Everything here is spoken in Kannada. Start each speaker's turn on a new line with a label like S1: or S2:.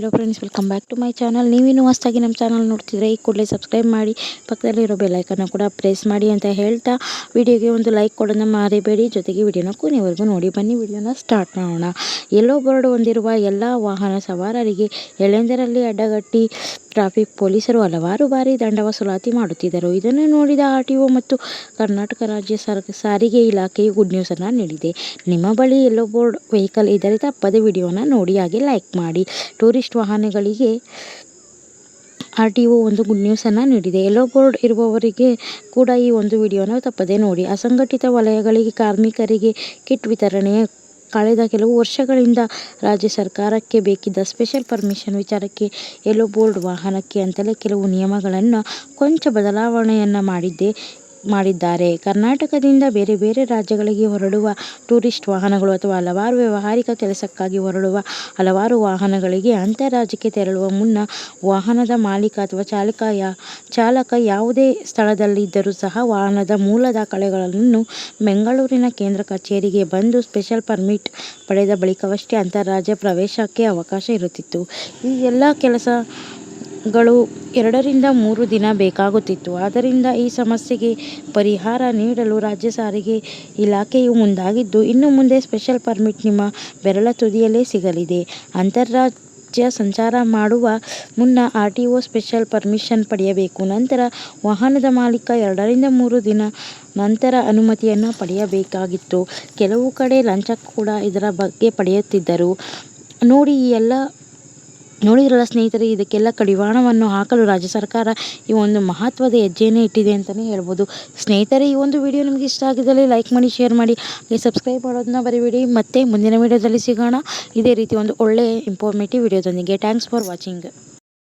S1: Hello friends welcome back to my channel ನೀವಿನ್ನೂ ಹೊಸ್ದಾಗಿ ನಮ್ಮ ಚಾನಲ್ ನೋಡ್ತಿದ್ರೆ ಈ ಕೂಡಲೇ ಸಬ್ಸ್ಕ್ರೈಬ್ ಮಾಡಿ, ಪಕ್ಕದಲ್ಲಿರೋ ಬೆಲ್ಲೈಕನ್ನು ಕೂಡ ಪ್ರೆಸ್ ಮಾಡಿ ಅಂತ ಹೇಳ್ತಾ ವಿಡಿಯೋಗೆ ಒಂದು ಲೈಕ್ ಕೊಡೋದನ್ನ ಮರಿಬೇಡಿ. ಜೊತೆಗೆ ವಿಡಿಯೋನ ಕೊನೆವರೆಗೂ ನೋಡಿ, ಬನ್ನಿ ವಿಡಿಯೋನ ಸ್ಟಾರ್ಟ್ ಮಾಡೋಣ. ಎಲ್ಲೋ ಬೋರ್ಡ್ ಹೊಂದಿರುವ ಎಲ್ಲ ವಾಹನ ಸವಾರರಿಗೆ ಎಳೆಂದರಲ್ಲಿ ಅಡ್ಡಗಟ್ಟಿ ಟ್ರಾಫಿಕ್ ಪೊಲೀಸರು ಹಲವಾರು ಬಾರಿ ದಂಡ ವಸೂಲಾತಿ ಮಾಡುತ್ತಿದ್ದರು. ಇದನ್ನು ನೋಡಿದ ಆರ್ ಟಿ ಒ ಮತ್ತು ಕರ್ನಾಟಕ ರಾಜ್ಯ ಸರ್, ಸಾರಿಗೆ ಇಲಾಖೆಯು ಗುಡ್ ನ್ಯೂಸನ್ನು ನೀಡಿದೆ. ನಿಮ್ಮ ಬಳಿ ಎಲ್ಲೋ ಬೋರ್ಡ್ ವೆಹಿಕಲ್ ಇದ್ದರೆ ತಪ್ಪದೆ ವಿಡಿಯೋನ ನೋಡಿ ಹಾಗೆ ಲೈಕ್ ಮಾಡಿ. ಟೂರಿಸ್ಟ್ ವಾಹನಗಳಿಗೆ ಆರ್ ಟಿ ಒ ಒಂದು ಗುಡ್ ನ್ಯೂಸನ್ನು ನೀಡಿದೆ. ಯೆಲ್ಲೋ ಬೋರ್ಡ್ ಇರುವವರಿಗೆ ಕೂಡ ಈ ಒಂದು ವಿಡಿಯೋನ ತಪ್ಪದೆ ನೋಡಿ. ಅಸಂಘಟಿತ ವಲಯಗಳಿಗೆ ಕಾರ್ಮಿಕರಿಗೆ ಕಿಟ್ ವಿತರಣೆ ಕಳೆದ ಕೆಲವು ವರ್ಷಗಳಿಂದ ರಾಜ್ಯ ಸರ್ಕಾರಕ್ಕೆ ಬೇಕಿದ್ದ ಸ್ಪೆಷಲ್ ಪರ್ಮಿಷನ್ ವಿಚಾರಕ್ಕೆ ಯೆಲ್ಲೋ ಬೋರ್ಡ್ ವಾಹನಕ್ಕೆ ಅಂತಲೇ ಕೆಲವು ನಿಯಮಗಳನ್ನು ಕೊಂಚ ಬದಲಾವಣೆಯನ್ನು ಮಾಡಿದ್ದೆ. ಮಾಡಿದ್ದಾರೆ. ಕರ್ನಾಟಕದಿಂದ ಬೇರೆ ಬೇರೆ ರಾಜ್ಯಗಳಿಗೆ ಹೊರಡುವ ಟೂರಿಸ್ಟ್ ವಾಹನಗಳು ಅಥವಾ ಹಲವಾರು ವ್ಯಾವಹಾರಿಕ ಕೆಲಸಕ್ಕಾಗಿ ಹೊರಡುವ ಹಲವಾರು ವಾಹನಗಳಿಗೆ ಅಂತರ್ರಾಜ್ಯಕ್ಕೆ ತೆರಳುವ ಮುನ್ನ ವಾಹನದ ಮಾಲೀಕ ಅಥವಾ ಚಾಲಕ ಯಾ, ಚಾಲಕ ಯಾವುದೇ ಸ್ಥಳದಲ್ಲಿದ್ದರೂ ಸಹ ವಾಹನದ ಮೂಲ ದಾಖಲೆಗಳನ್ನು ಬೆಂಗಳೂರಿನ ಕೇಂದ್ರ ಕಚೇರಿಗೆ ಬಂದು ಸ್ಪೆಷಲ್ ಪರ್ಮಿಟ್ ಪಡೆದ ಬಳಿಕವಷ್ಟೇ ಅಂತಾರಾಜ್ಯ ಪ್ರವೇಶಕ್ಕೆ ಅವಕಾಶ ಇರುತ್ತಿತ್ತು. ಈ ಎಲ್ಲ ಕೆಲಸಗಳು ಎರಡರಿಂದ ಮೂರು ದಿನ ಬೇಕಾಗುತ್ತಿತ್ತು. ಆದ್ದರಿಂದ ಈ ಸಮಸ್ಯೆಗೆ ಪರಿಹಾರ ನೀಡಲು ರಾಜ್ಯ ಸಾರಿಗೆ ಇಲಾಖೆಯು ಮುಂದಾಗಿದ್ದು, ಇನ್ನು ಮುಂದೆ ಸ್ಪೆಷಲ್ ಪರ್ಮಿಟ್ ನಿಮ್ಮ ಬೆರಳ ತುದಿಯಲ್ಲೇ ಸಿಗಲಿದೆ. ಅಂತರ್ರಾಜ್ಯ ಸಂಚಾರ ಮಾಡುವ ಮುನ್ನ R T O special permission ಪಡೆಯಬೇಕು. ನಂತರ ವಾಹನದ ಮಾಲೀಕ ಎರಡರಿಂದ ಮೂರು ದಿನ ನಂತರ ಅನುಮತಿಯನ್ನು ಪಡೆಯಬೇಕಾಗಿತ್ತು. ಕೆಲವು ಕಡೆ ಲಂಚ ಕೂಡ ಇದರ ಬಗ್ಗೆ ಪಡೆಯುತ್ತಿದ್ದರು. ನೋಡಿ, ಈ ಎಲ್ಲ ನೋಡಿದ್ರಲ್ಲ ಸ್ನೇಹಿತರೆ, ಇದಕ್ಕೆಲ್ಲ ಕಡಿವಾಣವನ್ನು ಹಾಕಲು ರಾಜ್ಯ ಸರ್ಕಾರ ಈ ಒಂದು ಮಹತ್ವದ ಹೆಜ್ಜೆಯನ್ನು ಇಟ್ಟಿದೆ ಅಂತಲೇ ಹೇಳ್ಬೋದು. ಸ್ನೇಹಿತರೆ, ಈ ಒಂದು ವಿಡಿಯೋ ನಿಮಗೆ ಇಷ್ಟ ಆಗಿದ್ದಲ್ಲಿ ಲೈಕ್ ಮಾಡಿ ಶೇರ್ ಮಾಡಿ ಸಬ್ಸ್ಕ್ರೈಬ್ ಮಾಡೋದನ್ನ ಬರಿಬೇಡಿ ಮತ್ತೆ ಮುಂದಿನ ವಿಡಿಯೋದಲ್ಲಿ ಸಿಗೋಣ. ಇದೇ ರೀತಿ ಒಂದು ಒಳ್ಳೆಯ ಇಂಫಾರ್ಮೇಟಿವ್ ವಿಡಿಯೋದೊಂದಿಗೆ. Thanks for watching